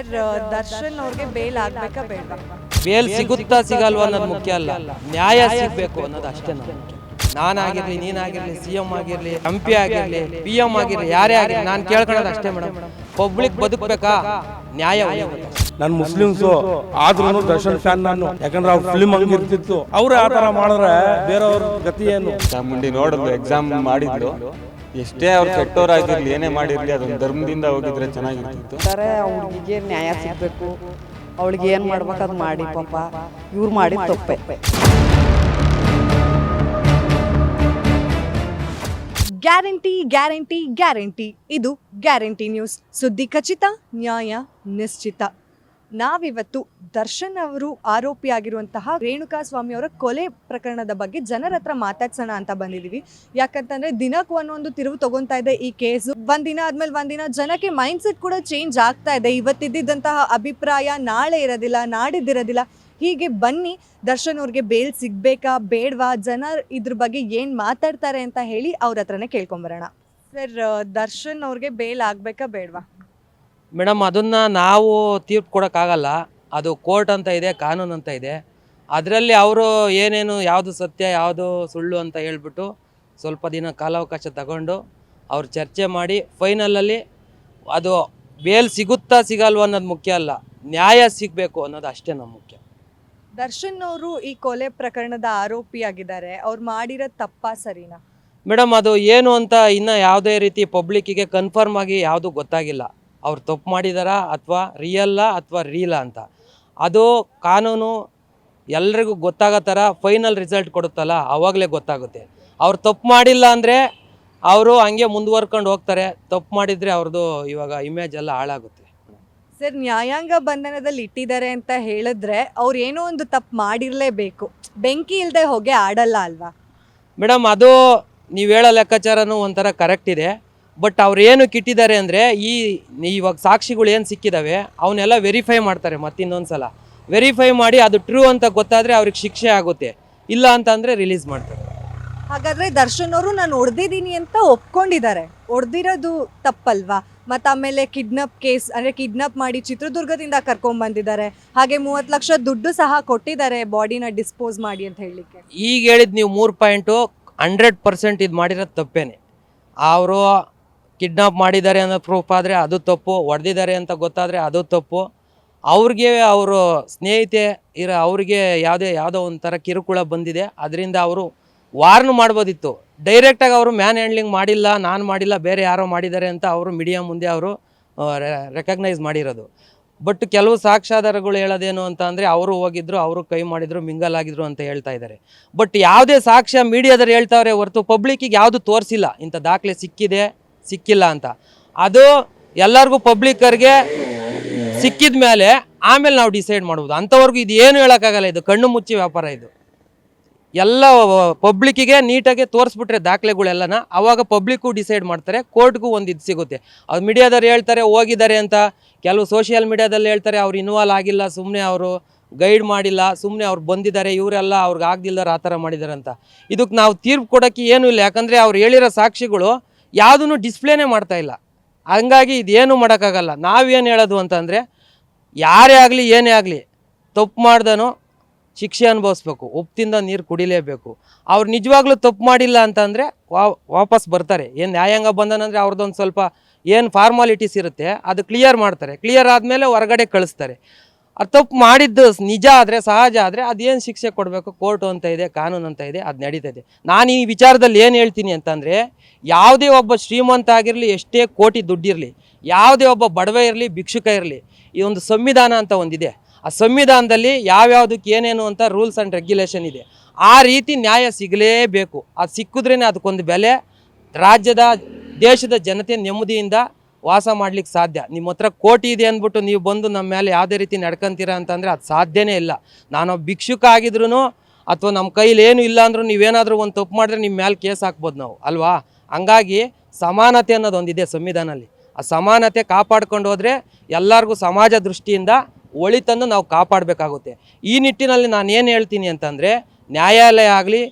Sir Darshan ಅವ್ರಿಗೆ bale ಆಗ್ಬೇಕಾ ಬೇಡ? Bale ಸಿಗುತ್ತಾ ಸಿಗಲ್ವಾ ಅನ್ನೋದು ಮುಖ್ಯ ಅಲ್ಲ. ನ್ಯಾಯ ಸಿಗ್ಬೇಕು ಅನ್ನೋದು ಅಷ್ಟೇ ನಾನು ನಾನಾಗಿರ್ಲಿ ನೀನಾಗಿರ್ಲಿ ಸಿ ಎಂ ಆಗಿರ್ಲಿ ಎಂ ಪಿ ಆಗಿರ್ಲಿ ಪಿ ಎಂ ಆಗಿರ್ಲಿ ಯಾರೇ ಆಗಿರ್ಲಿ ನಾನು ಕೇಳ್ಕೊಳ್ಳೋದು ಅಷ್ಟೇ ಮೇಡಮ್. ಪಬ್ಲಿಕ್ ಬದುಕಬೇಕಾ? ನ್ಯಾಯ ಒಲಿಬೇಕು. ನಾನು ಮುಸ್ಲಿಮ್ಸು ಆದ್ರೂ ದರ್ಶನ್ ಫ್ಯಾನ್ ನಾನು. ಯಾಕಂದ್ರೆ ಅವ್ರ ಫಿಲ್ಮ್ ಹಂಗಿರ್ತಿತ್ತು ಅವ್ರು ಆ ಥರ ಮಾಡಿದ್ರೆ ಬೇರೆಯವ್ರ ಗತಿ ಏನು? ಚಾಮುಂಡಿ ನೋಡಿದ್ರು ಎಕ್ಸಾಮ್ ಮಾಡಿದ್ಲು ಎಷ್ಟೇ ಅವ್ರು ಕೆಟ್ಟವರಾಗಿರ್ಲಿ ಏನೇ ಮಾಡಿರ್ಲಿ ಅದೊಂದು ಧರ್ಮದಿಂದ ಹೋಗಿದ್ರೆ ಚೆನ್ನಾಗಿರ್ತಿತ್ತು. ಅಂತಾರೆ ಹುಡುಗಿಗೆ ನ್ಯಾಯ ಸಿಗಬೇಕು? ಅವಳಿಗೆ ಏನು ಮಾಡ್ಬೇಕು ಅದು ಮಾಡಿ ಪಾಪ. ಇವ್ರು ಮಾಡಿ ತಪ್ಪೆ. Guarantee guarantee guarantee. ಇದು ಗ್ಯಾರಂಟಿ ನ್ಯೂಸ್. ಸುದ್ದಿ ಖಚಿತ ನ್ಯಾಯ ನಿಶ್ಚಿತ. ನಾವಿವತ್ತು ದರ್ಶನ್ ಅವರು ಆರೋಪಿಯಾಗಿರುವಂತಹ ರೇಣುಕಾ ಸ್ವಾಮಿ ಅವರ ಕೊಲೆ ಪ್ರಕರಣದ ಬಗ್ಗೆ ಜನರ ಹತ್ರ ಮಾತಾಡ್ಸೋಣ ಅಂತ ಬಂದಿದ್ದೀವಿ ಯಾಕಂತಂದ್ರೆ ದಿನಕ್ಕೆ ಒಂದೊಂದು ತಿರುವು ತಗೊಂತಾ ಇದೆ ಈ ಕೇಸು. ಒಂದಿನ ಆದ್ಮೇಲೆ ಒಂದಿನ ಜನಕ್ಕೆ ಮೈಂಡ್ ಸೆಟ್ ಕೂಡ ಚೇಂಜ್ ಆಗ್ತಾ ಇದೆ. ಇವತ್ತಿದ್ದಂತಹ ಅಭಿಪ್ರಾಯ ನಾಳೆ ಇರೋದಿಲ್ಲ, ನಾಡಿದ್ದಿರೋದಿಲ್ಲ. ಹೀಗೆ ಬನ್ನಿ, ದರ್ಶನ್ ಅವ್ರಿಗೆ ಬೇಲ್ ಸಿಗ್ಬೇಕಾ, ಬೇಡವಾ? ಜನ ಇದ್ರ ಬಗ್ಗೆ ಏನು ಮಾತಾಡ್ತಾರೆ ಅಂತ ಹೇಳಿ ಅವ್ರ ಹತ್ರನೇ ಕೇಳ್ಕೊಂಬರೋಣ. ಸರ್ ದರ್ಶನ್ ಅವ್ರಿಗೆ ಬೇಲ್ ಆಗ್ಬೇಕಾ, ಬೇಡವಾ? ಮೇಡಮ್ ಅದನ್ನ ನಾವು ತೀರ್ಪು ಕೊಡೋಕ್ಕಾಗಲ್ಲ. ಅದು ಕೋರ್ಟ್ ಅಂತ ಇದೆ ಕಾನೂನು ಅಂತ ಇದೆ. ಅದರಲ್ಲಿ ಅವರು ಏನೇನು ಯಾವುದು ಸತ್ಯ ಯಾವುದು ಸುಳ್ಳು ಅಂತ ಹೇಳ್ಬಿಟ್ಟು ಸ್ವಲ್ಪ ದಿನ ಕಾಲಾವಕಾಶ ತಗೊಂಡು ಅವ್ರು ಚರ್ಚೆ ಮಾಡಿ ಫೈನಲಲ್ಲಿ ಅದು ಬೇಲ್ ಸಿಗುತ್ತಾ ಸಿಗಲ್ವ ಅನ್ನೋದು ಮುಖ್ಯ ಅಲ್ಲ. ನ್ಯಾಯ ಸಿಗಬೇಕು ಅನ್ನೋದು ಅಷ್ಟೇ ನಮ್ಮ ಮುಖ್ಯ. ದರ್ಶನ್ ಅವರು ಈ ಕೊಲೆ ಪ್ರಕರಣದ ಆರೋಪಿಯಾಗಿದ್ದಾರೆ. ಅವ್ರು ಮಾಡಿರೋ ತಪ್ಪಾ ಸರಿನಾ? ಮೇಡಮ್ ಅದು ಏನು ಅಂತ ಇನ್ನೂ ಯಾವುದೇ ರೀತಿ ಪಬ್ಲಿಕ್ಕಿಗೆ ಕನ್ಫರ್ಮ್ ಆಗಿ ಯಾವುದು ಗೊತ್ತಾಗಿಲ್ಲ. ಅವ್ರು ತಪ್ಪು ಮಾಡಿದಾರಾ ಅಥವಾ ರಿಯಲ್ಲ ಅಥವಾ ರೀಲಾ ಅಂತ. ಅದು ಕಾನೂನು ಎಲ್ರಿಗೂ ಗೊತ್ತಾಗೋ ಥರ ಫೈನಲ್ ರಿಸಲ್ಟ್ ಕೊಡುತ್ತಲ್ಲ ಆವಾಗಲೇ ಗೊತ್ತಾಗುತ್ತೆ. ಅವ್ರು ತಪ್ಪು ಮಾಡಿಲ್ಲ ಅಂದರೆ ಅವರು ಹಂಗೆ ಮುಂದುವರ್ಕೊಂಡು ಹೋಗ್ತಾರೆ. ತಪ್ಪು ಮಾಡಿದರೆ ಅವ್ರದ್ದು ಇವಾಗ ಇಮೇಜ್ ಎಲ್ಲ ಹಾಳಾಗುತ್ತೆ. ಸರ್ ನ್ಯಾಯಾಂಗ ಬಂಧನದಲ್ಲಿ ಇಟ್ಟಿದ್ದಾರೆ ಅಂತ ಹೇಳಿದ್ರೆ ಅವ್ರು ಏನೋ ಒಂದು ತಪ್ಪು ಮಾಡಿರಲೇಬೇಕು. ಬೆಂಕಿ ಇಲ್ಲದೆ ಹೊಗೆ ಆಡಲ್ಲ ಅಲ್ವಾ? ಮೇಡಮ್ ಅದು ನೀವು ಹೇಳೋ ಲೆಕ್ಕಾಚಾರನೂ ಒಂಥರ ಕರೆಕ್ಟ್ ಇದೆ. ಬಟ್ ಅವ್ರು ಏನು ಕಿಟ್ಟಿದ್ದಾರೆ ಅಂದರೆ ಈ ಇವಾಗ ಸಾಕ್ಷಿಗಳು ಏನು ಸಿಕ್ಕಿದಾವೆ ಅವನ್ನೆಲ್ಲ ವೆರಿಫೈ ಮಾಡ್ತಾರೆ ಮತ್ತಿನ್ನೊಂದು ಸಲ ವೆರಿಫೈ ಮಾಡಿ ಅದು ಟ್ರೂ ಅಂತ ಗೊತ್ತಾದರೆ ಅವ್ರಿಗೆ ಶಿಕ್ಷೆ ಆಗುತ್ತೆ. ಇಲ್ಲ ಅಂತಂದರೆ ರಿಲೀಸ್ ಮಾಡ್ತಾರೆ. ಹಾಗಾದರೆ ದರ್ಶನ್ ಅವರು ನಾನು ಹೊಡೆದಿದ್ದೀನಿ ಅಂತ ಒಪ್ಕೊಂಡಿದ್ದಾರೆ. ಹೊಡೆದಿರೋದು ತಪ್ಪಲ್ವಾ? ಮತ್ತು ಆಮೇಲೆ ಕಿಡ್ನಪ್ ಕೇಸ್ ಅಂದರೆ ಕಿಡ್ನಪ್ ಮಾಡಿ ಚಿತ್ರದುರ್ಗದಿಂದ ಕರ್ಕೊಂಬಂದಿದ್ದಾರೆ ಹಾಗೆ ಮೂವತ್ತು ಲಕ್ಷ ದುಡ್ಡು ಸಹ ಕೊಟ್ಟಿದ್ದಾರೆ ಬಾಡಿನ ಡಿಸ್ಪೋಸ್ ಮಾಡಿ ಅಂತ ಹೇಳಲಿಕ್ಕೆ. ಈಗ ಹೇಳಿದ್ ನೀವು ಮೂರು ಪಾಯಿಂಟು ಹಂಡ್ರೆಡ್ ಪರ್ಸೆಂಟ್ ಇದು ಮಾಡಿರೋದು ತಪ್ಪೇನೆ. ಅವರು ಕಿಡ್ನಾಪ್ ಮಾಡಿದ್ದಾರೆ ಅನ್ನೋ ಪ್ರೂಫ್ ಆದರೆ ಅದು ತಪ್ಪು, ಹೊಡೆದಿದ್ದಾರೆ ಅಂತ ಗೊತ್ತಾದರೆ ಅದು ತಪ್ಪು. ಅವ್ರಿಗೆ ಅವರು ಸ್ನೇಹಿತೆ ಇರೋ, ಅವ್ರಿಗೆ ಯಾವುದೇ, ಯಾವುದೋ ಒಂಥರ ಕಿರುಕುಳ ಬಂದಿದೆ. ಅದರಿಂದ ಅವರು ವಾರ್ನ್ ಮಾಡ್ಬೋದಿತ್ತು. ಡೈರೆಕ್ಟಾಗಿ ಅವರು ಮ್ಯಾನ್ ಹ್ಯಾಂಡ್ಲಿಂಗ್ ಮಾಡಿಲ್ಲ, ನಾನು ಮಾಡಿಲ್ಲ, ಬೇರೆ ಯಾರೋ ಮಾಡಿದ್ದಾರೆ ಅಂತ ಅವರು ಮೀಡಿಯಾ ಮುಂದೆ ಅವರು ರೆಕಗ್ನೈಸ್ ಮಾಡಿರೋದು. ಬಟ್ ಕೆಲವು ಸಾಕ್ಷ್ಯಾಧಾರಗಳು ಹೇಳೋದೇನು ಅಂತ ಅಂದರೆ ಅವರು ಹೋಗಿದ್ರು, ಅವರು ಕೈ ಮಾಡಿದ್ರು, ಮಿಂಗಲ್ ಆಗಿದ್ರು ಅಂತ ಹೇಳ್ತಾ ಇದ್ದಾರೆ. ಬಟ್ ಯಾವುದೇ ಸಾಕ್ಷ್ಯ ಮೀಡಿಯಾದವ್ರು ಹೇಳ್ತಾವ್ರೆ ಹೊರತು ಪಬ್ಲಿಕ್ಕಿಗೆ ಯಾವುದು ತೋರಿಸಿಲ್ಲ. ಇಂಥ ದಾಖಲೆ ಸಿಕ್ಕಿದೆ. ಸಿಕ್ಕಿಲ್ಲ ಅಂತ. ಅದು ಎಲ್ಲರಿಗೂ ಪಬ್ಲಿಕರಿಗೆ ಸಿಕ್ಕಿದ ಮೇಲೆ ಆಮೇಲೆ ನಾವು ಡಿಸೈಡ್ ಮಾಡ್ಬೋದು ಅಂಥವ್ರಿಗೂ ಇದು ಏನು ಹೇಳೋಕ್ಕಾಗಲ್ಲ, ಇದು ಕಣ್ಣು ಮುಚ್ಚಿ ವ್ಯಾಪಾರ ಇದು. ಎಲ್ಲ ಪಬ್ಲಿಕ್ಕಿಗೆ ನೀಟಾಗಿ ತೋರಿಸ್ಬಿಟ್ರೆ ದಾಖಲೆಗಳೆಲ್ಲನ ಅವಾಗ ಪಬ್ಲಿಕ್ಕು ಡಿಸೈಡ್ ಮಾಡ್ತಾರೆ, ಕೋರ್ಟ್ಗೂ ಒಂದು ಇದು ಸಿಗುತ್ತೆ. ಅದು ಮೀಡಿಯಾದವ್ರು ಹೇಳ್ತಾರೆ, ಹೋಗಿದ್ದಾರೆ ಅಂತ. ಕೆಲವು ಸೋಷಿಯಲ್ ಮೀಡಿಯಾದಲ್ಲಿ ಹೇಳ್ತಾರೆ, ಅವ್ರು ಇನ್ವಾಲ್ವ್ ಆಗಿಲ್ಲ ಸುಮ್ಮನೆ ಅವರು ಗೈಡ್ ಮಾಡಿಲ್ಲ ಸುಮ್ಮನೆ ಅವ್ರು ಬಂದಿದ್ದಾರೆ, ಇವರೆಲ್ಲ ಅವ್ರಿಗೆ ಆಗ್ದಿಲ್ದಾರ ಆ ಥರ ಮಾಡಿದ್ದಾರೆ ಅಂತ. ಇದಕ್ಕೆ ನಾವು ತೀರ್ಪು ಕೊಡೋಕ್ಕೆ ಏನೂ ಇಲ್ಲ. ಯಾಕಂದರೆ ಅವ್ರು ಹೇಳಿರೋ ಸಾಕ್ಷಿಗಳು ಯಾವುದನ್ನು ಡಿಸ್ಪ್ಲೇನೇ ಮಾಡ್ತಾ ಇಲ್ಲ. ಹಂಗಾಗಿ ಇದೇನು ಮಾಡೋಕ್ಕಾಗಲ್ಲ. ನಾವೇನು ಹೇಳೋದು ಅಂತಂದರೆ, ಯಾರೇ ಆಗಲಿ, ಏನೇ ಆಗಲಿ, ತಪ್ಪು ಮಾಡ್ದನೋ ಶಿಕ್ಷೆ ಅನುಭವಿಸ್ಬೇಕು. ಉಪ್ಪಿಂದ ನೀರು ಕುಡಿಲೇಬೇಕು. ಅವ್ರು ನಿಜವಾಗ್ಲೂ ತಪ್ಪು ಮಾಡಿಲ್ಲ ಅಂತಂದರೆ ವಾ, ವಾಪಸ್ ಬರ್ತಾರೆ. ಏನು ನ್ಯಾಯಾಂಗ ಬಂದನಂದರೆ ಅವ್ರದ್ದೊಂದು ಸ್ವಲ್ಪ ಏನು ಫಾರ್ಮಾಲಿಟೀಸ್ ಇರುತ್ತೆ, ಅದು ಕ್ಲಿಯರ್ ಮಾಡ್ತಾರೆ. ಕ್ಲಿಯರ್ ಆದಮೇಲೆ ಹೊರಗಡೆ ಕಳಿಸ್ತಾರೆ. ಅದು ತಪ್ಪು ಮಾಡಿದ್ದು ನಿಜ ಆದರೆ ಸಹಜ ಆದರೆ ಅದೇನು ಶಿಕ್ಷೆ ಕೊಡಬೇಕು? ಕೋರ್ಟು ಅಂತ ಇದೆ, ಕಾನೂನು ಅಂತ ಇದೆ, ಅದು ನಡೀತದೆ ನಾನು ಈ ವಿಚಾರದಲ್ಲಿ ಏನು ಹೇಳ್ತೀನಿ ಅಂತಂದರೆ, ಯಾವುದೇ ಒಬ್ಬ ಶ್ರೀಮಂತ ಆಗಿರಲಿ, ಎಷ್ಟೇ ಕೋಟಿ ದುಡ್ಡಿರಲಿ, ಯಾವುದೇ ಒಬ್ಬ ಬಡವ ಇರಲಿ, ಭಿಕ್ಷುಕ ಇರಲಿ, ಈ ಒಂದು ಸಂವಿಧಾನ ಅಂತ ಒಂದಿದೆ. ಆ ಸಂವಿಧಾನದಲ್ಲಿ ಯಾವ್ಯಾವುದಕ್ಕೆ ಏನೇನು ಅಂತ ರೂಲ್ಸ್ ಆ್ಯಂಡ್ ರೆಗ್ಯುಲೇಷನ್ ಇದೆ. ಆ ರೀತಿ ನ್ಯಾಯ ಸಿಗಲೇಬೇಕು. ಅದು ಸಿಕ್ಕಿದ್ರೇ ಅದಕ್ಕೊಂದು ಬೆಲೆ. ರಾಜ್ಯದ, ದೇಶದ ಜನತೆ ನೆಮ್ಮದಿಯಿಂದ ವಾಸ ಮಾಡ್ಲಿಕ್ಕೆ ಸಾಧ್ಯ. ನಿಮ್ಮ ಹತ್ರ ಕೋಟಿ ಇದೆ ಅಂದ್ಬಿಟ್ಟು ನೀವು ಬಂದು ನಮ್ಮ ಮೇಲೆ ಯಾವುದೇ ರೀತಿ ನಡ್ಕೊಂತೀರ ಅಂತಂದರೆ ಅದು ಸಾಧ್ಯನೇ ಇಲ್ಲ. ನಾನು ಭಿಕ್ಷುಕ ಆಗಿದ್ರು ಅಥವಾ ನಮ್ಮ ಕೈಲಿ ಏನು ಇಲ್ಲ ಅಂದ್ರೂ ನೀವೇನಾದರೂ ಒಂದು ತಪ್ಪು ಮಾಡಿದ್ರೆ ನಿಮ್ಮ ಮೇಲೆ ಕೇಸ್ ಹಾಕ್ಬೋದು ನಾವು. ಅಲ್ವಾ? ಹಂಗಾಗಿ ಸಮಾನತೆ ಅನ್ನೋದು ಒಂದಿದೆ ಸಂವಿಧಾನದಲ್ಲಿ. ಆ ಸಮಾನತೆ ಕಾಪಾಡ್ಕೊಂಡು ಹೋದರೆ ಎಲ್ಲರಿಗೂ ಸಮಾಜ ದೃಷ್ಟಿಯಿಂದ ಒಳಿತನ್ನು ನಾವು ಕಾಪಾಡಬೇಕಾಗುತ್ತೆ. ಈ ನಿಟ್ಟಿನಲ್ಲಿ ನಾನು ಏನು ಹೇಳ್ತೀನಿ ಅಂತಂದರೆ ನ್ಯಾಯಾಲಯ ಆಗಲಿ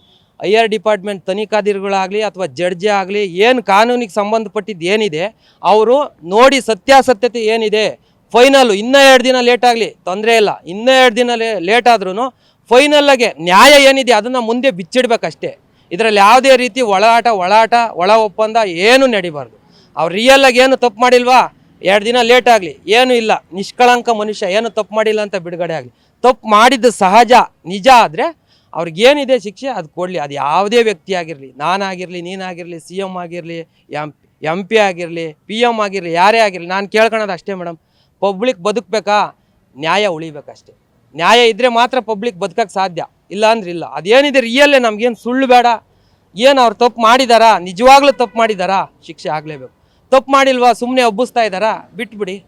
ಹೈಯರ್ ಡಿಪಾರ್ಟ್ಮೆಂಟ್ ತನಿಖಾಧಿಕಾರಿಗಳಾಗಲಿ ಅಥವಾ ಜಡ್ಜೆ ಆಗಲಿ ಏನು ಕಾನೂನಿಗೆ ಸಂಬಂಧಪಟ್ಟಿದ್ದು ಏನಿದೆ, ಅವರು ನೋಡಿ ಸತ್ಯಾಸತ್ಯತೆ ಏನಿದೆ ಫೈನಲ್ಲು ಇನ್ನೂ ಎರಡು ದಿನ ಲೇಟ್ ಆಗಲಿ, ತೊಂದರೆ ಇಲ್ಲ, ಇನ್ನೂ ಎರಡು ದಿನ ಲೇಟ್ ಆದ್ರೂ ಫೈನಲ್ಲಾಗೆ ನ್ಯಾಯ ಏನಿದೆ ಅದನ್ನು ಮುಂದೆ ಬಿಚ್ಚಿಡ್ಬೇಕಷ್ಟೇ. ಇದರಲ್ಲಿ ಯಾವುದೇ ರೀತಿ ಒಳಾಟ ಒಳಾಟ, ಒಳ ಒಪ್ಪಂದ ಏನು ನಡಿಬಾರ್ದು. ಅವ್ರು ರಿಯಲ್ಲಾಗಿ ಏನು ತಪ್ಪು ಮಾಡಿಲ್ವಾ? ಎರಡು ದಿನ ಲೇಟ್ ಆಗಲಿ, ಏನು ಇಲ್ಲ, ನಿಷ್ಕಳಂಕ ಮನುಷ್ಯ ಏನು ತಪ್ಪು ಮಾಡಿಲ್ಲ ಅಂತ ಬಿಡುಗಡೆ ಆಗಲಿ. ತಪ್ಪು ಮಾಡಿದ್ದು ಸಹಜ, ನಿಜ ಆದರೆ ಅವ್ರಿಗೇನಿದೆ ಶಿಕ್ಷೆ, ಅದು ಕೊಡಲಿ. ಅದು ಯಾವುದೇ ವ್ಯಕ್ತಿ ಆಗಿರಲಿ, ನಾನಾಗಿರಲಿ, ನೀನಾಗಿರಲಿ, ಸಿ ಎಂ ಆಗಿರಲಿ, ಎಂ ಎಂ ಪಿ ಆಗಿರಲಿ, ಪಿ ಎಂ ಆಗಿರಲಿ, ಯಾರೇ ಆಗಿರಲಿ, ನಾನು ಕೇಳ್ಕೊಳೋದು ಅಷ್ಟೇ ಮೇಡಮ್ ಪಬ್ಲಿಕ್ ಬದುಕಬೇಕಾ? ನ್ಯಾಯ ಉಳಿಬೇಕಷ್ಟೇ. ನ್ಯಾಯ ಇದ್ದರೆ ಮಾತ್ರ ಪಬ್ಲಿಕ್ ಬದುಕಕ್ಕೆ ಸಾಧ್ಯ. ಇಲ್ಲ ಅಂದ್ರೆ ಇಲ್ಲ. ಅದೇನಿದೆ ರಿಯಲ್ಲೇ ನಮಗೇನು ಸುಳ್ಳು ಬೇಡ. ಏನು ಅವ್ರು ತಪ್ಪು ಮಾಡಿದಾರಾ? ನಿಜವಾಗ್ಲೂ ತಪ್ಪು ಮಾಡಿದಾರಾ? ಶಿಕ್ಷೆ ಆಗಲೇಬೇಕು. ತಪ್ಪು ಮಾಡಿಲ್ವಾ? ಸುಮ್ಮನೆ ಒಬ್ಬಿಸ್ತಾ ಇದ್ದಾರಾ ಬಿಟ್ಬಿಡಿ.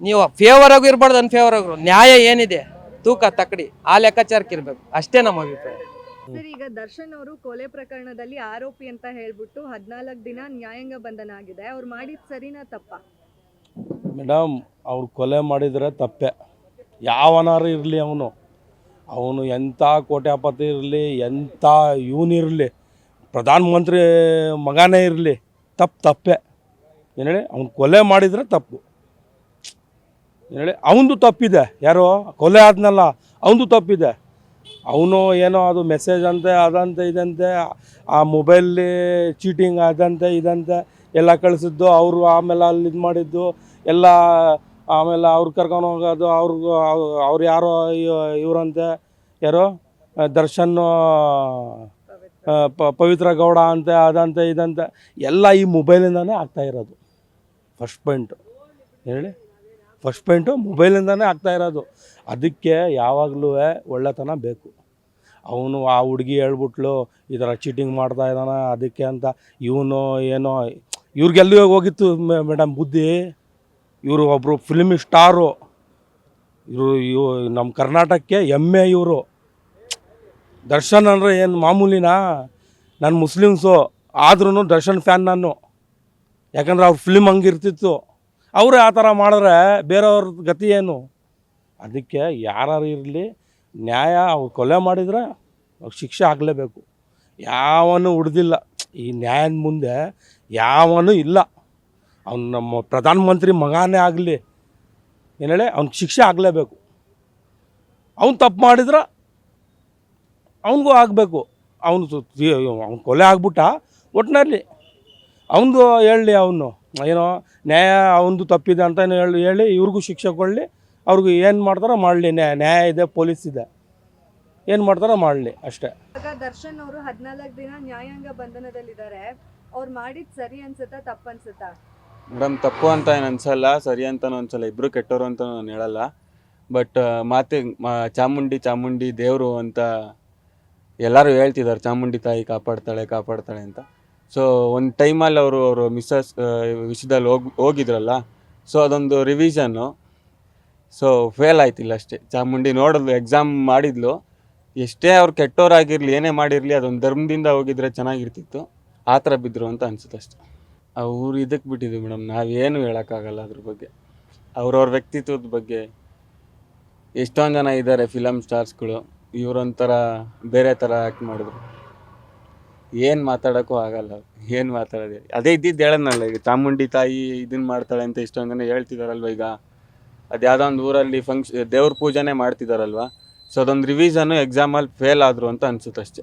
ನೀವು ಫೇವರ್ ಆಗಿರ್ಬಾರ್ದು ಅನ್ಫೇವರ್ ನ್ಯಾಯ ಏನಿದೆ? ತೂಕ ತಕ್ಕಡಿ ಆ ಲೆಕ್ಕಾಚಾರಕ್ಕೆ ಇರಬೇಕು. ಅಷ್ಟೇ ನಮ್ಮ ಅಭಿಪ್ರಾಯ. ಸರ್ ಈಗ ದರ್ಶನ್ ಅವರು ಕೊಲೆ ಪ್ರಕರಣದಲ್ಲಿ ಆರೋಪಿ ಅಂತ ಹೇಳ್ಬಿಟ್ಟು ಹದಿನಾಲ್ಕು ದಿನ ನ್ಯಾಯಾಂಗ ಬಂಧನ ಆಗಿದೆ. ಅವ್ರು ಮಾಡಿದ ಸರಿನಾ ತಪ್ಪ? ಮೇಡಮ್ ಅವ್ರು ಕೊಲೆ ಮಾಡಿದರೆ ತಪ್ಪೆ. ಯಾವನಾರು ಇರಲಿ ಅವನು. ಅವನು ಎಂಥ ಕೋಟ್ಯಾಪತಿ ಇರಲಿ ಎಂಥ ಇವನಿರಲಿ ಪ್ರಧಾನಮಂತ್ರಿ ಮಗನೇ ಇರಲಿ ತಪ್ಪು ತಪ್ಪೆ. ಏನು ಹೇಳಿ? ಅವ್ನು ಕೊಲೆ ಮಾಡಿದರೆ ತಪ್ಪು. ಹೇಳಿ ಅವನದು ತಪ್ಪಿದೆ. ಯಾರೋ, ಕೊಲೆ ಆದ್ನಲ್ಲ ಅವನದು ತಪ್ಪಿದೆ. ಅವನು ಏನೋ ಅದು ಮೆಸೇಜ್ ಅಂತೆ, ಅದಂತೆ, ಇದಂತೆ, ಆ ಮೊಬೈಲಲ್ಲಿ ಚೀಟಿಂಗ್ ಅದಂತೆ, ಇದಂತೆ, ಎಲ್ಲ ಕಳಿಸಿದ್ದು, ಅವರು ಆಮೇಲೆ ಅಲ್ಲಿ ಇದು ಮಾಡಿದ್ದು, ಎಲ್ಲ ಆಮೇಲೆ ಅವ್ರು ಕರ್ಕೊಂಡು ಹೋಗೋದು, ಅವ್ರಿಗೂ, ಅವ್ರು ಯಾರೋ ಇವರಂತೆ, ಯಾರೋ, ದರ್ಶನ್ ಪವಿತ್ರ ಗೌಡ ಅಂತೆ, ಅದಂತೆ, ಇದಂತೆ, ಎಲ್ಲ ಈ ಮೊಬೈಲಿಂದಲೇ ಆಗ್ತಾ ಇರೋದು. ಫಸ್ಟ್ ಪಾಯಿಂಟು ಹೇಳಿ. ಫಸ್ಟ್ ಪಾಯಿಂಟು ಮೊಬೈಲಿಂದನೇ ಆಗ್ತಾ ಇರೋದು. ಅದಕ್ಕೆ ಯಾವಾಗಲೂ ಒಳ್ಳೆತನ ಬೇಕು. ಅವನು ಆ ಹುಡುಗಿ ಹೇಳ್ಬಿಟ್ಲು, ಈ ಥರ ಚೀಟಿಂಗ್ ಮಾಡ್ತಾ ಇದ್ದಾನ, ಅದಕ್ಕೆ ಅಂತ ಇವನು ಏನೋ ಇವ್ರಿಗೆಲ್ಲೂ ಹೋಗಿತ್ತು ಮೇಡಮ್ ಬುದ್ಧಿ. ಇವರು ಒಬ್ಬರು ಫಿಲ್ಮ್ ಸ್ಟಾರು ಇವರು ಇವು ನಮ್ಮ ಕರ್ನಾಟಕಕ್ಕೆ ಹೆಮ್ಮೆ ಇವರು. ದರ್ಶನ್ ಅಂದರೆ ಏನು ಮಾಮೂಲಿನಾ? ನಾನು ಮುಸ್ಲಿಮ್ಸು. ಆದ್ರೂ ದರ್ಶನ್ ಫ್ಯಾನ್ ನಾನು. ಯಾಕಂದ್ರೆ ಅವ್ರ ಫಿಲ್ಮ್ ಹಂಗಿರ್ತಿತ್ತು. ಅವರೇ ಆ ಥರ ಮಾಡಿದ್ರೆ ಬೇರೆಯವ್ರ ಗತಿ ಏನು? ಅದಕ್ಕೆ ಯಾರು ಇರಲಿ, ನ್ಯಾಯ ಅವ್ರು ಕೊಲೆ ಮಾಡಿದ್ರೆ ಶಿಕ್ಷೆ ಆಗಲೇಬೇಕು. ಯಾವನು ಉಡ್ದಿಲ್ಲ ಈ ನ್ಯಾಯದ ಮುಂದೆ ಯಾವನು ಇಲ್ಲ. ಅವ್ನು ನಮ್ಮ ಪ್ರಧಾನಮಂತ್ರಿ ಮಗನೇ ಆಗಲಿ. ಏನು ಹೇಳಿ? ಅವ್ನಿಗೆ ಶಿಕ್ಷೆ ಆಗಲೇಬೇಕು. ಅವ್ನು ತಪ್ಪು ಮಾಡಿದ್ರೆ ಅವನಿಗೂ ಆಗಬೇಕು. ಅವನು ಅವ್ನು ಕೊಲೆ ಆಗ್ಬಿಟ್ಟ ಒಟ್ಟಿನಲ್ಲಿ ಅವನದು ಹೇಳಲಿ ಅವನು. ಏನೋ ನ್ಯಾಯ ಅವನದು ತಪ್ಪಿದೆ ಅಂತ ಏನೋ ಹೇಳಿ ಹೇಳಿ ಇವ್ರಿಗೂ ಶಿಕ್ಷೆ ಕೊಡಲಿ ಅವ್ರಿಗೂ ಏನು ಮಾಡ್ತಾರೋ ಮಾಡಲಿ ನ್ಯಾಯ ನ್ಯಾಯ ಇದೆ ಪೊಲೀಸ್ ಇದೆ. ಏನು ಮಾಡ್ತಾರೋ ಮಾಡಲಿ ಅಷ್ಟೇ. ದರ್ಶನ್ ಅವರು ಹದಿನಾಲ್ಕು ದಿನ ನ್ಯಾಯಾಂಗ ಬಂಧನದಲ್ಲಿದ್ದಾರೆ. ಅವ್ರು ಮಾಡಿದ ಸರಿ ಅನ್ಸುತ್ತಾ ತಪ್ಪು ಅನ್ಸುತ್ತಾ? ಮೇಡಮ್ ತಪ್ಪು ಅಂತ ಏನು ಅನ್ಸಲ್ಲ ಸರಿ ಅಂತಲೂ ಅನ್ಸಲ್ಲ ಇಬ್ಬರು ಕೆಟ್ಟವರು ಅಂತ ನಾನು ಹೇಳಲ್ಲ. ಬಟ್ ಮಾತೆ ಮಾ- ಚಾಮುಂಡಿ ಚಾಮುಂಡಿ ದೇವರು ಅಂತ ಎಲ್ಲರೂ ಹೇಳ್ತಿದ್ದಾರೆ ಚಾಮುಂಡಿ ತಾಯಿ ಕಾಪಾಡ್ತಾಳೆ ಕಾಪಾಡ್ತಾಳೆ ಅಂತ. ಸೊ ಒಂದು ಟೈಮಲ್ಲಿ ಅವರು ಅವರು ಮಿಸ್ಸಸ್ ವಿಷಯದಲ್ಲಿ ಹೋಗಿ, ಹೋಗಿದ್ರಲ್ಲ ಸೊ ಅದೊಂದು ರಿವಿಷನ್ನು ಸೊ ಫೇಲ್ ಆಯ್ತಿಲ್ಲ ಅಷ್ಟೇ. ಚಾಮುಂಡಿ ನೋಡಿದ್ಲು ಎಕ್ಸಾಮ್ ಮಾಡಿದ್ಲು. ಎಷ್ಟೇ ಅವ್ರು ಕೆಟ್ಟೋರಾಗಿರಲಿ, ಏನೇ ಮಾಡಿರಲಿ, ಅದೊಂದು ಧರ್ಮದಿಂದ ಹೋಗಿದ್ರೆ ಚೆನ್ನಾಗಿರ್ತಿತ್ತು. ಆ ಥರ ಬಿದ್ದರು ಅಂತ ಅನ್ಸುತ್ತೆ ಅಷ್ಟೇ. ಅವ್ರು ಇದಕ್ಕೆ ಬಿಟ್ಟಿದ್ವಿ ಮೇಡಮ್. ನಾವೇನು ಹೇಳೋಕ್ಕಾಗಲ್ಲ ಅದ್ರ ಬಗ್ಗೆ. ಅವ್ರವ್ರ ವ್ಯಕ್ತಿತ್ವದ ಬಗ್ಗೆ. ಎಷ್ಟೊಂದು ಜನ ಇದ್ದಾರೆ ಫಿಲಮ್ ಸ್ಟಾರ್ಸ್ಗಳು ಇವರೊಂಥರ, ಬೇರೆ ಥರ ಆ್ಯಕ್ಟ್ ಮಾಡಿದ್ರು. ಏನು ಮಾತಾಡೋಕ್ಕೂ ಆಗಲ್ಲ. ಏನು ಮಾತಾಡೋದು? ಅದೇ ಇದ್ದಿದ್ದು ಹೇಳದ್ನಲ್ಲ ಈಗ ಚಾಮುಂಡಿ ತಾಯಿ ಇದನ್ ಮಾಡ್ತಾಳೆ ಅಂತ ಇಷ್ಟೊಂದು ಜನ ಹೇಳ್ತಿದಾರಲ್ವ ಈಗ? ಅದು ಯಾವುದೋ ಒಂದು ಊರಲ್ಲಿ ಫಂಕ್ಷ ದೇವ್ರ ಪೂಜೆನೇ ಮಾಡ್ತಿದಾರಲ್ವ? ಸೊ ಅದೊಂದು ಎಕ್ಸಾಮ್ ಎಕ್ಸಾಮಲ್ಲಿ ಫೇಲ್ ಆದರು ಅಂತ ಅನ್ಸುತ್ತೆ ಅಷ್ಟೇ.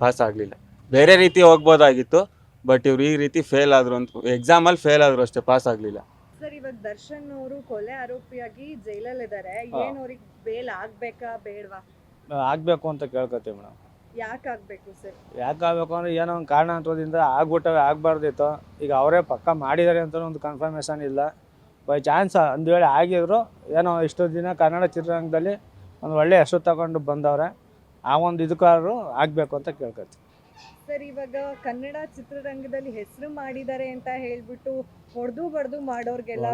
ಪಾಸ್ ಆಗಲಿಲ್ಲ. ಬೇರೆ ರೀತಿ ಹೋಗ್ಬೋದಾಗಿತ್ತು ಬಟ್ ಇವ್ರು ಈ ರೀತಿ ಫೇಲ್ ಆದರು ಅಂತ ಎಕ್ಸಾಮಲ್ಲಿ ಫೇಲ್ ಆದರು ಅಷ್ಟೇ ಪಾಸ್ ಆಗಲಿಲ್ಲ. ಸರ್ ಇವಾಗ ದರ್ಶನ್ ಅವರು ಕೊಲೆ ಆರೋಪಿಯಾಗಿ ಜೈಲಲ್ಲಿದ್ದಾರೆ. ಏನು ಅವ್ರಿಗೆ ಬೇಲ್ ಆಗಬೇಕಾ ಬೇಡವಾ? ಆಗಬೇಕು ಅಂತ ಕೇಳ್ಕೊತೀವಿ ಮೇಡಮ್. ಯಾಕೆ ಆಗ್ಬೇಕು ಸರ್? ಯಾಕೆ ಆಗಬೇಕು ಅಂದರೆ ಏನೋ ಒಂದು ಕಾರಣಾಂತರದಿಂದ ಆಗ್ಬಿಟ್ಟವೆ ಆಗಬಾರ್ದಿತ್ತು. ಈಗ ಅವರೇ ಪಕ್ಕ ಮಾಡಿದ್ದಾರೆ ಅಂತ ಒಂದು ಕನ್ಫರ್ಮೇಷನ್ ಇಲ್ಲ. ಬೈ ಚಾನ್ಸ್ ಒಂದು ವೇಳೆ ಆಗಿದ್ರು ಏನೋ ಇಷ್ಟು ದಿನ ಕನ್ನಡ ಚಿತ್ರರಂಗದಲ್ಲಿ ಒಂದು ಒಳ್ಳೆ ಹೆಸರು ತಗೊಂಡು ಬಂದವ್ರೆ ಆ ಒಂದು ಇದಕ್ಕಾದ್ರು ಆಗಬೇಕು ಅಂತ ಕೇಳ್ಕೊತೀವಿ ಸರ್ ಇವಾಗ ಕನ್ನಡ ಚಿತ್ರರಂಗದಲ್ಲಿ ಹೆಸರು ಮಾಡಿದ್ದಾರೆ ಅಂತ ಹೇಳ್ಬಿಟ್ಟು ಹೊಡೆದು ಬಡ್ದು ಮಾಡೋರ್ಗೆಲ್ಲ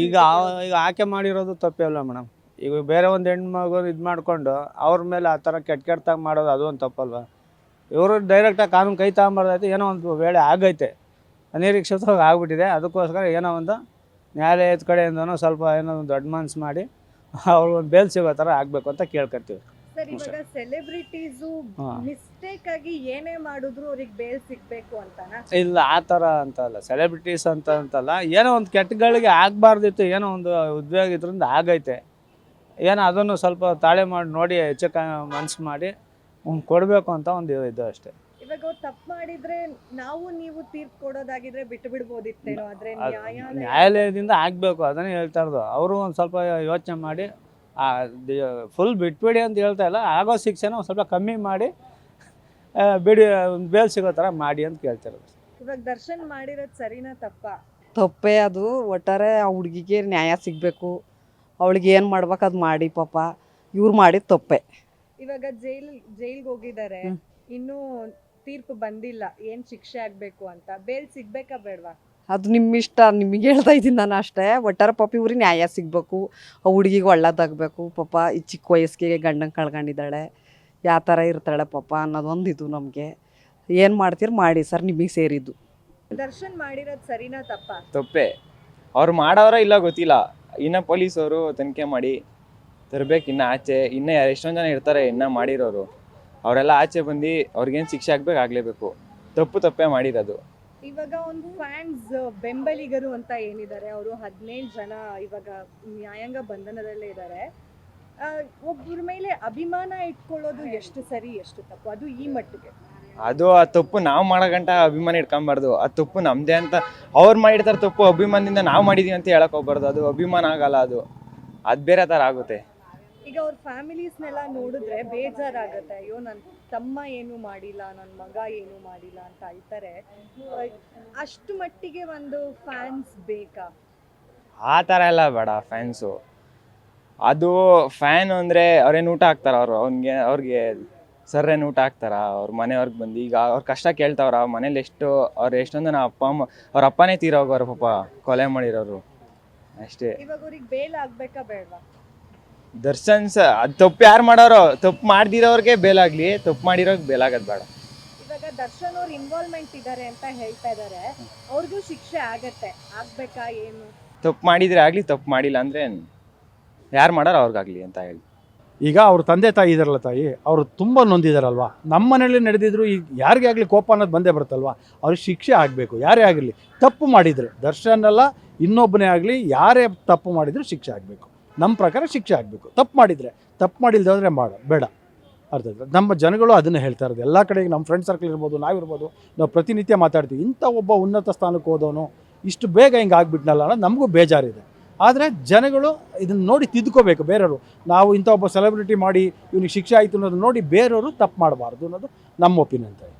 ಈಗ ಆ- ಈಗ ಆಕೆ ಮಾಡಿರೋದು ತಪ್ಪೇ ಅಲ್ಲ ಮೇಡಮ್. ಈಗ ಬೇರೆ ಒಂದು ಹೆಣ್ಮಗು ಇದು ಮಾಡಿಕೊಂಡು ಅವ್ರ ಮೇಲೆ ಆ ಥರ ಕೆಟ್ಟ ಕೆಟ್ಟದಾಗ ಮಾಡೋದು ಅದು ಒಂದು ತಪ್ಪಲ್ವಾ? ಇವರು ಡೈರೆಕ್ಟಾಗಿ ಕಾನೂನು ಕೈ ತಗೊಂಬಾರ್ದೈತೆ ಏನೋ ಒಂದು ವೇಳೆ ಆಗೈತೆ. ಅನಿರೀಕ್ಷಿತವಾಗಿ ಆಗ್ಬಿಟ್ಟಿದೆ. ಅದಕ್ಕೋಸ್ಕರ ಏನೋ ಒಂದು ನ್ಯಾಯಾಲಯದ ಕಡೆಯಿಂದನೂ ಸ್ವಲ್ಪ ಏನೋ ಒಂದು ಅಡ್ವಾನ್ಸ್ ಮಾಡಿ ಅವ್ರಿಗೆ ಒಂದು ಬೇಲ್ ಸಿಗೋ ಥರ ಆಗಬೇಕು ಅಂತ ಕೇಳ್ಕೊತೀವಿ ಸರ್ ಸರ್ ಇವಾಗ ಸೆಲೆಬ್ರಿಟೀಸು ಮಿಸ್ಟೇಕ್ ಆಗಿ ಏನೇ ಮಾಡಿದ್ರು ಅವ್ರಿಗೆ ಬೇಲ್ ಸಿಗ್ಬೇಕು ಅಂತಾನ? ಇಲ್ಲ ಆ ಥರ ಅಂತಲ್ಲ ಸೆಲೆಬ್ರಿಟೀಸ್ ಅಂತ ಅಂತಲ್ಲ ಏನೋ ಒಂದು ಕೆಟ್ಟಗಳಿಗೆ ಆಗಬಾರ್ದಿತ್ತು ಏನೋ ಒಂದು ಉದ್ವೇಗ ಇದ್ರಿಂದ ಆಗೈತೆ. ಏನೋ ಅದನ್ನು ಸ್ವಲ್ಪ ತಾಳೆ ಮಾಡಿ ನೋಡಿ ಹೆಚ್ಚು ಮನಸ್ಸು ಮಾಡಿ ಕೊಡಬೇಕು ಅಂತ ಒಂದು ಇದು ಅಷ್ಟೇ. ಇವಾಗ ಅವ್ರು ತಪ್ಪು ಮಾಡಿದ್ರೆ ನಾವು ನೀವು ತೀರ್ಪು ಕೊಡೋದಾಗಿದ್ರೆ ಬಿಟ್ಟು ಬಿಡ್ಬೋದಿತ್ತೇನೋ ಆದ್ರೆ ನ್ಯಾಯಾಲಯದಿಂದ ಆಗಬೇಕು ಅದನ್ನೇ ಹೇಳ್ತಾ ಇರೋದು. ಅವರು ಒಂದು ಸ್ವಲ್ಪ ಯೋಚನೆ ಮಾಡಿ ಆ ಫುಲ್ ಬಿಟ್ಬಿಡಿ ಅಂತ ಹೇಳ್ತಾ ಇಲ್ಲ ಆಗೋ ಶಿಕ್ಷೆನ ಒಂದು ಸ್ವಲ್ಪ ಕಮ್ಮಿ ಮಾಡಿ ಬಿಡಿ ಬೇಲ್ ಸಿಗೋ ಥರ ಮಾಡಿ ಅಂತ ಕೇಳ್ತಿರೋದು ಇವಾಗ ದರ್ಶನ್ ಮಾಡಿರೋದು ಸರಿನಾ ತಪ್ಪ? ತಪ್ಪೇ ಅದು. ಒಟ್ಟಾರೆ ಆ ಹುಡುಗಿಗೆ ನ್ಯಾಯ ಸಿಗಬೇಕು. ಅವಳಿಗೆ ಏನು ಮಾಡ್ಬೇಕು ಅದು ಮಾಡಿ ಪಾಪ. ಇವ್ರು ಮಾಡಿದ ತಪ್ಪೆ. ಇವಾಗ ಜೈಲ್ ಜೈಲ್ಗೆ ಹೋಗಿದ್ದಾರೆ. ಇನ್ನೂ ತೀರ್ಪು ಬಂದಿಲ್ಲ. ಏನ್ ಶಿಕ್ಷೆ ಆಗ್ಬೇಕು ಅಂತ. ಬೇಲ್ ಸಿಗ್ಬೇಕಾ ಬೇಡವಾ? ಅದು ನಿಮ್ಮ ಇಷ್ಟ ನಿಮಗೆ ಹೇಳ್ತಾ ಇದ್ದೀನಿ ನಾನು ಅಷ್ಟೇ. ಒಟ್ಟಾರೆ ಪಾಪ ಇವ್ರಿಗೆ ನ್ಯಾಯ ಸಿಗಬೇಕು. ಆ ಹುಡುಗಿಗೆ ಒಳ್ಳೇದಾಗಬೇಕು. ಪಾಪ ಈ ಚಿಕ್ಕ ವಯಸ್ಸಿಗೆ ಗಂಡನ ಕಳ್ಕೊಂಡಿದ್ದಾಳೆ. ಯಾವ ಥರ ಇರ್ತಾಳೆ ಪಾಪ ಅನ್ನೋದೊಂದು ಇದು ನಮಗೆ. ಏನು ಮಾಡ್ತೀರಿ ಮಾಡಿ ಸರ್ ನಿಮಗೆ ಸೇರಿದ್ದು. ದರ್ಶನ್ ಮಾಡಿರೋದು ಸರಿನಾ ತಪ್ಪ? ತಪ್ಪೆ. ಅವ್ರು ಮಾಡೋರ ಇಲ್ಲ ಗೊತ್ತಿಲ್ಲ. ಇನ್ನು ಪೊಲೀಸವರು ತನಿಖೆ ಮಾಡಿ ತರಬೇಕು, ಇನ್ನು ಆಚೆ, ಇನ್ನ ಯಾರು ಎಷ್ಟೊಂದು ಜನ ಇರ್ತಾರೆ, ಇನ್ನು ಮಾಡಿರೋರು, ಅವರೆಲ್ಲ ಆಚೆ ಬಂದು ಅವ್ರಿಗೇನು ಶಿಕ್ಷೆ ಆಗ್ಬೇಕು, ಆಗಲೇಬೇಕು. ತಪ್ಪು ತಪ್ಪೇ ಮಾಡಿರೋದು. ಇವಾಗ ಒಂದು ಫ್ಯಾನ್ಸ್, ಬೆಂಬಲಿಗರು ಅಂತ ಏನಿದ್ದಾರೆ, ಅವರು ಹದಿನೈದು ಜನ ಇವಾಗ ನ್ಯಾಯಾಂಗ ಬಂಧನದಲ್ಲೇ ಇದ್ದಾರೆ. ಒಬ್ಬರ ಮೇಲೆ ಅಭಿಮಾನ ಇಟ್ಕೊಳ್ಳೋದು ಎಷ್ಟು ಸರಿ, ಎಷ್ಟು ತಪ್ಪು? ಅದು ಈ ಮಟ್ಟಿಗೆ. ಅದು ಆ ತಪ್ಪು ನಾವು ಮಾಡೋ ಗಂಟ ಅಭಿಮಾನ ಇಟ್ಕೊಂಬಾರ್ದು. ಆ ತಪ್ಪು ನಮ್ಮದೇ ಅಂತ ಅವ್ರು ಮಾಡಿರ್ತಾರೆ ತಪ್ಪು ಅಭಿಮಾನದಿಂದ ನಾವು ಮಾಡಿದೀವಿ ಅಂತ ಹೇಳಕ್ ಹೋಗ್ಬಾರ್ದು. ಅದು ಅಭಿಮಾನ ಆಗಲ್ಲ ಅದು. ಅದು ಬೇರೆ ಥರ ಆಗುತ್ತೆ. ಈಗ ಅವ್ರ ಫ್ಯಾಮಿಲೀಸ್ನೆಲ್ಲ ನೋಡಿದ್ರೆ ಬೇಜಾರಾಗುತ್ತೆ. ಅಯ್ಯೋ ನನ್ನ ತಮ್ಮ ಏನು ಮಾಡಿಲ್ಲ ನನ್ನ ಮಗ ಏನು ಮಾಡಿಲ್ಲ ಅಂತ ಅಳ್ತಾರೆ ಅಷ್ಟು ಮಟ್ಟಿಗೆ ಒಂದು ಫ್ಯಾನ್ಸ್ ಬೇಕಾ? ಆ ಥರ ಎಲ್ಲ ಬೇಡ ಫ್ಯಾನ್ಸು ಅದು ಫ್ಯಾನ್ ಅಂದರೆ ಅವ್ರೇನು ಊಟ ಹಾಕ್ತಾರ ಅವರು? ಅವ್ನಿಗೆ ಅವ್ರಿಗೆ ಸರ್ರೇನು ಊಟ ಹಾಕ್ತಾರ ಅವ್ರ ಮನೆಯವ್ರಿಗೆ ಬಂದು ಈಗ ಅವ್ರ ಕಷ್ಟ ಕೇಳ್ತಾವ್ರ? ಮನೇಲಿ ಎಷ್ಟು ಅವ್ರು ಎಷ್ಟೊಂದು ಜನ ಅಪ್ಪ ಅಮ್ಮ ಅವ್ರ ಅಪ್ಪನೇ ತೀರೋಗೋರು ಪಾಪ ಕೊಲೆ ಮಾಡಿರೋರು. ಅಷ್ಟೇ. ಇವಾಗ ಅವ್ರಿಗೆ ಬೇಲ್ ಆಗ್ಬೇಕಾ ಬೇಡವಾ? ದರ್ಶನ್ ಸ ಅದು ತಪ್ಪು ಯಾರು ಮಾಡೋರು? ತಪ್ಪು ಮಾಡ್ದಿರೋರ್ಗೆ ಬೇಲಾಗ್ಲಿ ತಪ್ಪು ಮಾಡಿರೋರ್ಗೆ ಬೇಲಾಗದ್ ಬೇಡ. ಇವಾಗ ದರ್ಶನ್ ಅವ್ರ ಇನ್ವಾಲ್ವ್ಮೆಂಟ್ ಇದ್ದಾರೆ ಅಂತ ಹೇಳ್ತಾ ಇದ್ದಾರೆ ಅವ್ರಿಗೂ ಶಿಕ್ಷೆ ಆಗತ್ತೆ. ಆಗ್ಬೇಕಾ ಏನು? ತಪ್ಪು ಮಾಡಿದ್ರೆ ಆಗಲಿ ತಪ್ಪು ಮಾಡಿಲ್ಲ ಅಂದರೆ ಯಾರು ಮಾಡೋರು ಅವ್ರಿಗಾಗ್ಲಿ ಅಂತ ಹೇಳಿ. ಈಗ ಅವ್ರ ತಂದೆ ತಾಯಿ ಇದಾರಲ್ಲ ತಾಯಿ, ಅವರು ತುಂಬ ನೊಂದಿದಾರಲ್ವ? ನಮ್ಮ ಮನೇಲಿ ನಡೆದಿದ್ರು, ಈಗ ಯಾರಿಗೆ ಆಗಲಿ ಕೋಪ ಅನ್ನೋದು ಬಂದೇ ಬರುತ್ತಲ್ವಾ? ಅವ್ರಿಗೆ ಶಿಕ್ಷೆ ಆಗಬೇಕು, ಯಾರೇ ಆಗಿರಲಿ ತಪ್ಪು ಮಾಡಿದರೆ. ದರ್ಶನ್ ಅಲ್ಲ, ಇನ್ನೊಬ್ಬನೇ ಆಗಲಿ, ಯಾರೇ ತಪ್ಪು ಮಾಡಿದರೂ ಶಿಕ್ಷೆ ಆಗಬೇಕು. ನಮ್ಮ ಪ್ರಕಾರ ಶಿಕ್ಷೆ ಆಗಬೇಕು. ತಪ್ಪು ಮಾಡಿದರೆ, ತಪ್ಪು ಮಾಡಿಲ್ಲದೆ ಹೋದರೆ ಮಾಡ, ಬೇಡ. ಅರ್ಥ? ನಮ್ಮ ಜನಗಳು ಅದನ್ನು ಹೇಳ್ತಾ ಇರೋದು. ಎಲ್ಲ ಕಡೆಗೆ ನಮ್ಮ ಫ್ರೆಂಡ್ ಸರ್ಕಲ್ ಇರ್ಬೋದು ನಾವಿರ್ಬೋದು ನಾವು ಪ್ರತಿನಿತ್ಯ ಮಾತಾಡ್ತೀವಿ. ಇಂಥ ಒಬ್ಬ ಉನ್ನತ ಸ್ಥಾನಕ್ಕೆ ಹೋದವನು, ಇಷ್ಟು ಬೇಗ ಹಿಂಗೆ ಆಗಿಬಿಟ್ನಲ್ಲ ಅನ್ನೋದು ನಮಗೂ ಬೇಜಾರಿದೆ. ಆದರೆ ಜನಗಳು ಇದನ್ನು ನೋಡಿ ತಿದ್ಕೋಬೇಕು ಬೇರೆಯವರು. ನಾವು ಇಂಥ ಒಬ್ಬ ಸೆಲೆಬ್ರಿಟಿ ಮಾಡಿ ಇವನಿಗೆ ಶಿಕ್ಷೆ ಆಯಿತು ಅನ್ನೋದನ್ನ ನೋಡಿ ಬೇರೆಯವರು ತಪ್ಪು ಮಾಡಬಾರ್ದು ಅನ್ನೋದು ನಮ್ಮ ಒಪಿನಿಯನ್ ಅಂತ ಸರಿ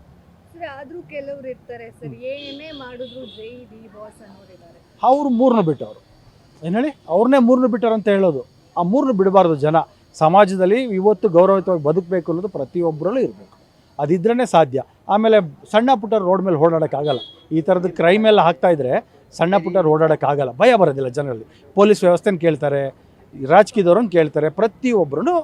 ಕೆಲವರು ಕೆಲವ್ರು ಇರ್ತಾರೆ ಸರ್. ಏನೇ ಮಾಡಿದ್ರು ಜೈ ಡಿ ಬಾಸ್ ಅನ್ನೋರಿದ್ದಾರೆ ಅವರು ಮೂರನ್ನು ಬಿಟ್ಟವರು. ಏನು ಹೇಳಿ? ಅವ್ರನ್ನೇ ಮೂರನ್ನು ಬಿಟ್ಟರು ಅಂತ ಹೇಳೋದು. ಆ ಮೂರನ್ನು ಬಿಡಬಾರ್ದು ಜನ. ಸಮಾಜದಲ್ಲಿ ಇವತ್ತು ಗೌರವಯುತವಾಗಿ ಬದುಕಬೇಕು ಅನ್ನೋದು ಪ್ರತಿಯೊಬ್ಬರಲ್ಲೂ ಇರಬೇಕು. ಅದಿದ್ರೇ ಸಾಧ್ಯ. ಆಮೇಲೆ ಸಣ್ಣ ಪುಟ್ಟ ರೋಡ್ ಮೇಲೆ ಓಡಾಡೋಕ್ಕಾಗಲ್ಲ. ಈ ಥರದ್ದು ಕ್ರೈಮ್ ಎಲ್ಲ ಹಾಕ್ತಾ ಇದ್ರೆ ಸಣ್ಣ ಪುಟ್ಟ ಓಡಾಡೋಕ್ಕಾಗಲ್ಲ. ಭಯ ಬರೋದಿಲ್ಲ ಜನರಲ್ಲಿ. ಪೊಲೀಸ್ ವ್ಯವಸ್ಥೆನ ಕೇಳ್ತಾರೆ ರಾಜಕೀಯದವ್ರನ್ನ ಕೇಳ್ತಾರೆ ಪ್ರತಿಯೊಬ್ಬರೂ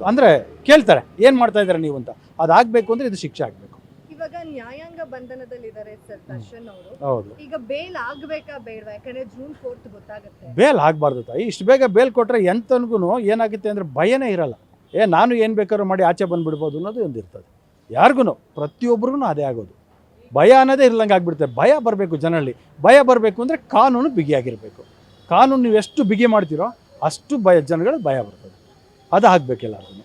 ಅಂದರೆ ಕೇಳ್ತಾರೆ ಏನು ಮಾಡ್ತಾ ಇದ್ದಾರೆ ನೀವು ಅಂತ. ಅದಾಗಬೇಕು ಅಂದರೆ ಇದು ಶಿಕ್ಷೆ ಆಗಬೇಕು. ಇವಾಗ ನ್ಯಾಯಾಂಗ ಬಂಧನದಲ್ಲಿದ್ದಾರೆ ಸರ್ ದರ್ಶನ್ ಅವರು. ಹೌದು. ಈಗ ಬೇಲ್ ಆಗಬೇಕಾ ಬೇಡವಾ? ಯಾಕಂದ್ರೆ ಜೂನ್ ಫೋರ್ತ್ ಗೊತ್ತಾಗುತ್ತೆ. ಬೇಲ್ ಆಗಬಾರ್ದು ತಾಯಿ. ಇಷ್ಟು ಬೇಗ ಬೇಲ್ ಕೊಟ್ಟರೆ ಎಂತನಿಗೂ ಏನಾಗುತ್ತೆ ಅಂದರೆ ಭಯನೇ ಇರಲ್ಲ. ಏ ನಾನು ಏನು ಬೇಕಾದ್ರೂ ಮಾಡಿ ಆಚೆ ಬಂದುಬಿಡ್ಬೋದು ಅನ್ನೋದು ಒಂದು ಇರ್ತದೆ ಯಾರಿಗೂ ಪ್ರತಿಯೊಬ್ಬರಿಗೂ ಅದೇ ಆಗೋದು. ಭಯ ಅನ್ನೋದೇ ಇರ್ಲಂಗೆ ಆಗ್ಬಿಡುತ್ತೆ. ಭಯ ಬರಬೇಕು ಜನರಲ್ಲಿ. ಭಯ ಬರಬೇಕು ಅಂದರೆ ಕಾನೂನು ಬಿಗಿಯಾಗಿರಬೇಕು. ಕಾನೂನು ನೀವು ಎಷ್ಟು ಬಿಗಿ ಮಾಡ್ತೀರೋ ಅಷ್ಟು ಭಯ ಜನಗಳು ಭಯ ಬರ್ತದೆ. ಅದು ಆಗಬೇಕಿಲ್ಲ ಅದನ್ನು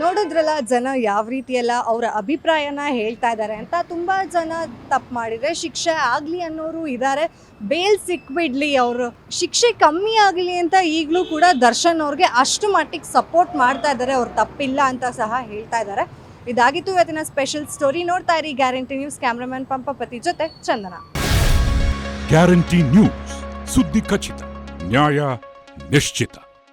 ನೋಡಿದ್ರಲ್ಲ, ಜನ ಯಾವ ರೀತಿಯೆಲ್ಲ ಅವರ ಅಭಿಪ್ರಾಯನ ಹೇಳ್ತಾ ಇದ್ದಾರೆ ಅಂತ ತುಂಬ ಜನ ತಪ್ಪು ಮಾಡಿದರೆ ಶಿಕ್ಷೆ ಆಗಲಿ ಅನ್ನೋರು ಇದ್ದಾರೆ ಬೇಲ್ ಸಿಕ್ಬಿಡ್ಲಿ ಅವರು. ಶಿಕ್ಷೆ ಕಮ್ಮಿ ಆಗಲಿ ಅಂತ ಈಗಲೂ ಕೂಡ ದರ್ಶನ್ ಅವ್ರಿಗೆ ಅಷ್ಟು ಮಟ್ಟಿಗೆ ಸಪೋರ್ಟ್ ಮಾಡ್ತಾ ಇದ್ದಾರೆ ಅವ್ರು ತಪ್ಪಿಲ್ಲ ಅಂತ ಸಹ ಹೇಳ್ತಾ ಇದ್ದಾರೆ ಇದಾಗಿತ್ತು ಇವತ್ತಿನ ಸ್ಪೆಷಲ್ ಸ್ಟೋರಿ ನೋಡ್ತಾ ಇರಿ ಗ್ಯಾರಂಟಿ ನ್ಯೂಸ್ ಕ್ಯಾಮ್ರಾಮನ್ ಪಂಪಪತಿ ಜೊತೆ ಚಂದನ. ಗ್ಯಾರಂಟಿ ನ್ಯೂಸ್ ಸುದ್ದಿ ಖಚಿತ, ನ್ಯಾಯ ನಿಶ್ಚಿತ.